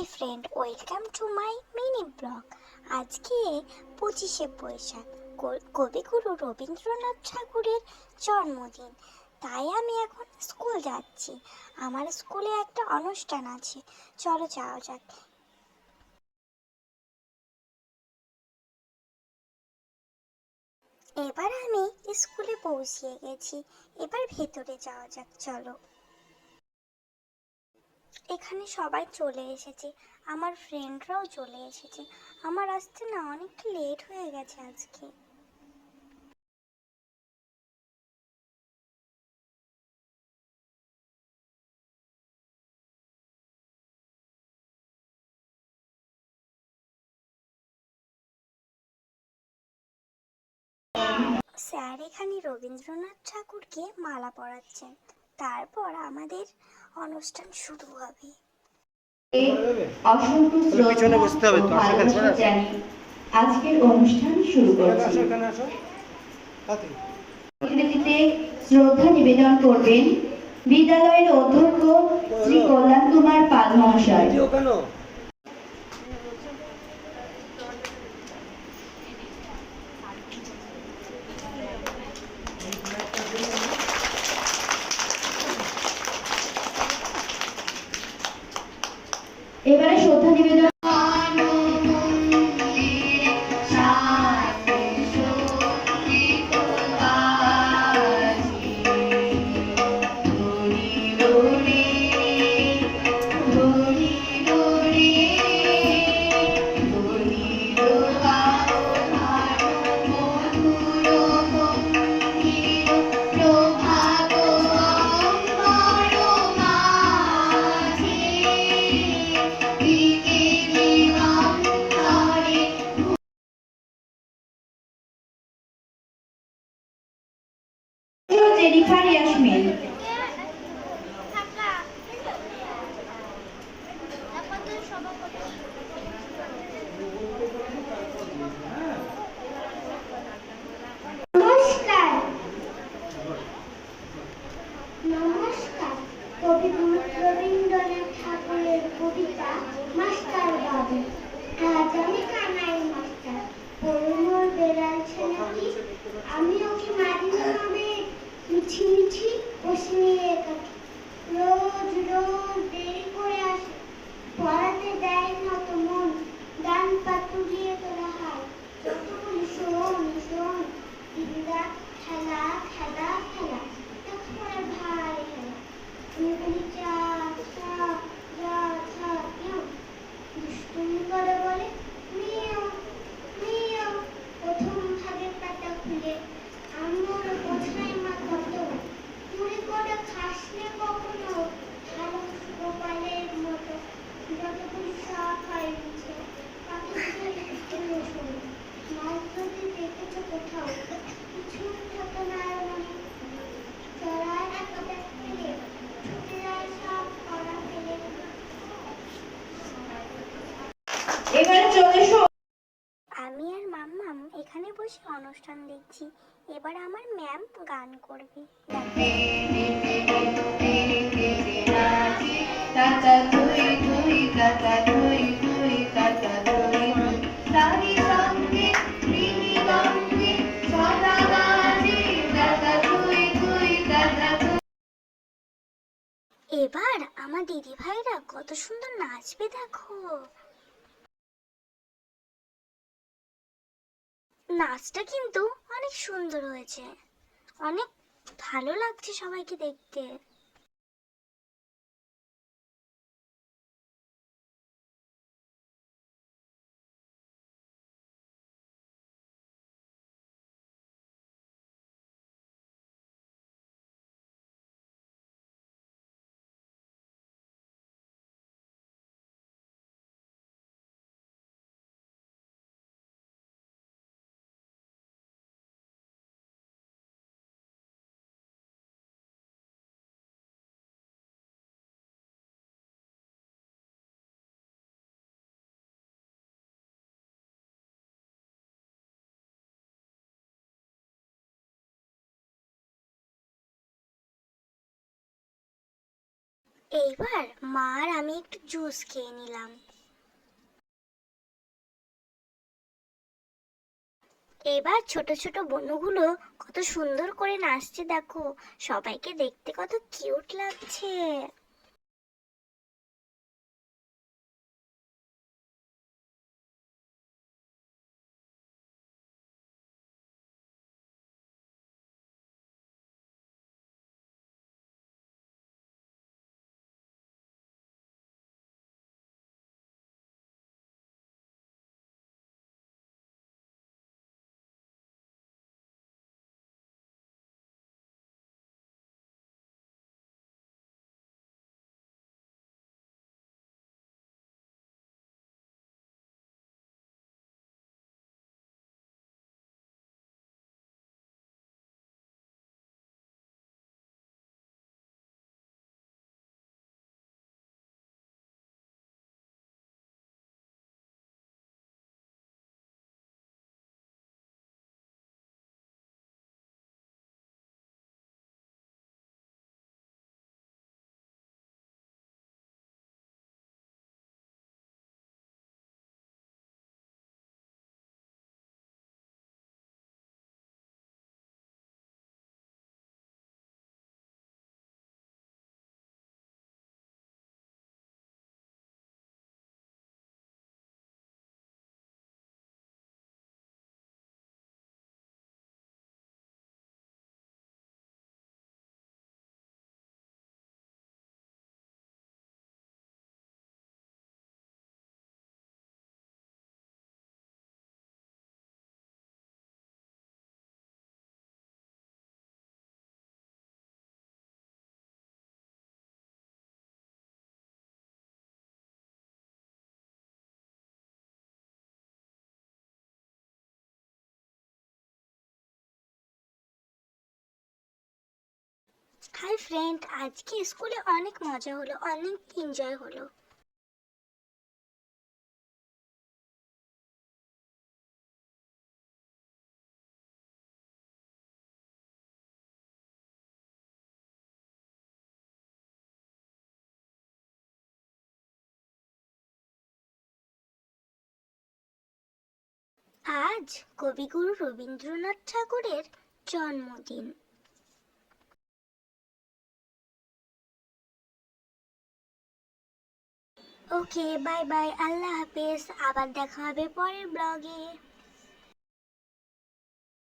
Hi friend welcome to my mini blog আজকে পঁচিশে বৈশাখ। কবিগুরু রবীন্দ্রনাথ ঠাকুরের জন্মদিন। তাই আমি এখন স্কুল যাচ্ছি। আমার স্কুলে একটা অনুষ্ঠান আছে। চলো যাওয়া যাক। এবার আমি স্কুলে পৌঁছিয়ে গেছি। এবার ভেতরে যাওয়া যাক। চলো। এখানে সবাই চলে এসেছে। আমার ফ্রেন্ডরাও চলে এসেছে। আমার আসতে না অনেকটা লেট হয়ে গেছে আজকে। স্যার এখানে রবীন্দ্রনাথ ঠাকুরকে মালা পরাচ্ছেন। তারপর আমাদের অনুষ্ঠান শুরু হবে। জানিয়ে আজকের অনুষ্ঠান শুরু করছি। শ্রদ্ধা নিবেদন করবেন বিদ্যালয়ের অধ্যক্ষ শ্রী কল্যাণ কুমার পাল মহাশয়। এবারে শ্রদ্ধা নিবেদন কবি রবীন্দ্রনাথ ঠাকুরের কবিতা, মাস্টার বাবু, আজ আমি কানাই মাস্টার পড়ুনোর বেড়াচ্ছে নাকি আমি ওকে মারিনি হবে মিছি মিছি এখানে অনুষ্ঠান দেখছি। এবার আমার ম্যাম গান করবে। এবার আমার দিদি ভাইরা কত সুন্দর নাচবে দেখো। নাচটা কিন্তু অনেক সুন্দর হয়েছে। অনেক ভালো লাগছে সবাইকে দেখতে। এইবার মা আর আমি একটু জুস খেয়ে নিলাম। এবার ছোট ছোট বনুগুলো কত সুন্দর করে নাচছে দেখো। সবাইকে দেখতে কত কিউট লাগছে। হাই ফ্রেন্ড আজকে স্কুলে অনেক মজা হলো, অনেক এনজয় হলো। আজ কবিগুরু রবীন্দ্রনাথ ঠাকুরের জন্মদিন। ওকে বাই বাই আল্লাহ হাফেজ। আবার দেখা হবে পরের ব্লগে।